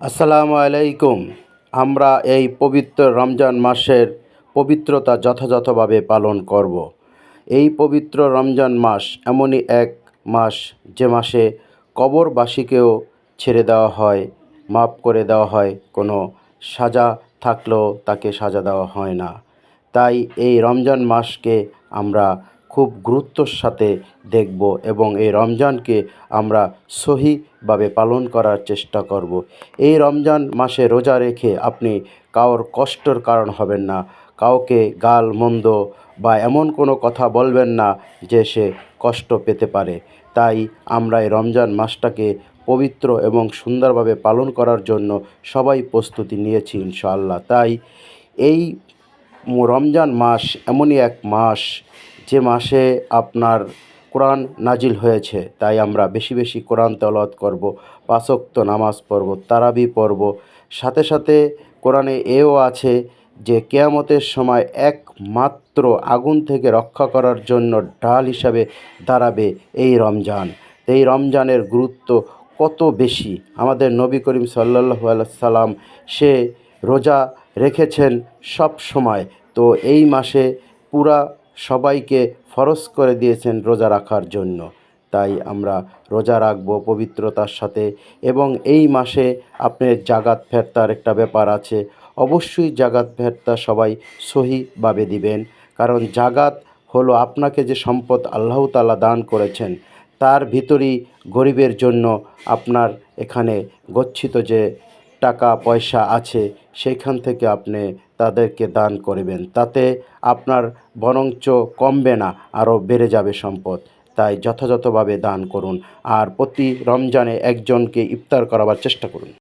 আসসালামু আলাইকুম। আমরা এই পবিত্র রমজান মাসের পবিত্রতা যথাযথভাবে পালন করব। এই পবিত্র রমজান মাস এমনই এক মাস যে মাসে কবরবাসীকেও ছেড়ে দেওয়া হয়, মাফ করে দেওয়া হয়, কোনো সাজা থাকলেও তাকে সাজা দেওয়া হয় না। তাই এই রমজান মাসকে আমরা খুব গুরুত্বর সাথে দেখব এবং এই রমজানকে আমরা সহিভাবে পালন করার চেষ্টা করব। এই রমজান মাসে রোজা রেখে আপনি কারোর কষ্টর কারণ হবেন না। কাউকে গাল, মন্দ বা এমন কোনো কথা বলবেন না যে সে কষ্ট পেতে পারে। তাই আমরা এই রমজান মাসটাকে পবিত্র এবং সুন্দরভাবে পালন করার জন্য সবাই প্রস্তুতি নিয়েছি ইনশাআল্লাহ। তাই এই রমজান মাস এমনই এক মাস যে মাসে আপনার কোরআন নাজিল হয়েছে, তাই আমরা বেশি বেশি কোরআন তেলাওয়াত করব পাঁচক্ত নামাজ পড়ব, তারাবি পড়ব। সাথে সাথে কোরআনে এও আছে যে, কেয়ামতের সময় একমাত্র আগুন থেকে রক্ষা করার জন্য ঢাল হিসাবে দাঁড়াবে এই রমজান। এই রমজানের গুরুত্ব কত বেশি? আমাদের নবী করিম আলাইহি সাল্লাম সে রোজা রেখেছেন সব সময়। তো এই মাসে পুরা সবাইকে ফরজ করে দিয়েছেন রোজা রাখার জন্য। তাই আমরা রোজা রাখব পবিত্রতার সাথে এবং এই মাসে আপনার জাগাত ফেরতার একটা ব্যাপার আছে। অবশ্যই জাগাত ফেরতা সবাই সহিভাবে দিবেন। কারণ জাগাত হলো আপনাকে যে সম্পদ আল্লাহ তালা দান করেছেন, তার ভিতরই গরিবের জন্য আপনার এখানে গচ্ছিত যে টাকা পয়সা আছে, সেইখান থেকে আপনি তাদেরকে দান করবেন। তাতে আপনার বরঞ্চ কমবে না, আরও বেড়ে যাবে সম্পদ। তাই যথাযথভাবে দান করুন। আর প্রতি রমজানে একজনকে ইফতার করাবার চেষ্টা করুন।